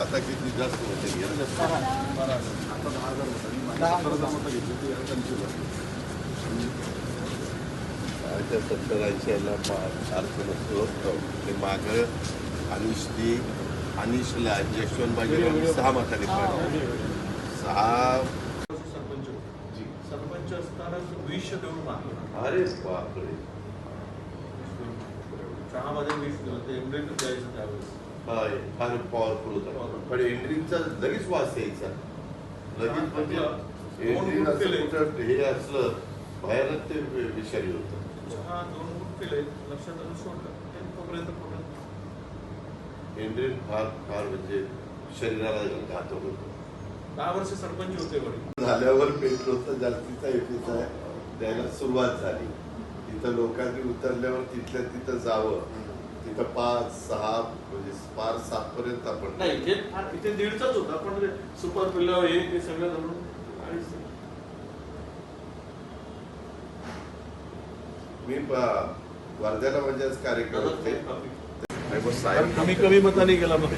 आता किती जास्त होते सत्तर नसतो ते मागं अनिशनी अनिशला यशवंत बाजी सहा मतांनी पाडलं सहा सरपंच. सरपंच असताना वीस देऊन मारलं अरे बापरे चहामध्ये वीस दिलं ते एमडेट द्यायचं त्यावेळेस. हा फार पॉवरफुल होता. पण एंड्रिंगचा लगेच वास यायचा. लगेच म्हणजे एंड्रिंग असं कुठं हे असलं भयानक ते विषारी होतं. चहा दोन गुट केले. लक्षात आलं सोडलं. तोपर्यंत पोटात एंड्रिन फार फार म्हणजे शरीराला घातक होतं. दहा वर्ष सरपंच होते वडील. झाल्यावर पेट्रोलचा जास्तीचा एफीचा द्यायला सुरुवात झाली. तिथं लोकांनी उतरल्यावर तिथल्या तिथं जावं. तिथं पाच सहा म्हणजे पार सात पर्यंत आपण नाही इथे इथे दीडचाच होता पण सुपर पिल्लर हे ते सगळं अडीच. मी वर्ध्याला म्हणजे आज कार्यक्रम होते. कमी साहेब कमी मताने गेला मग.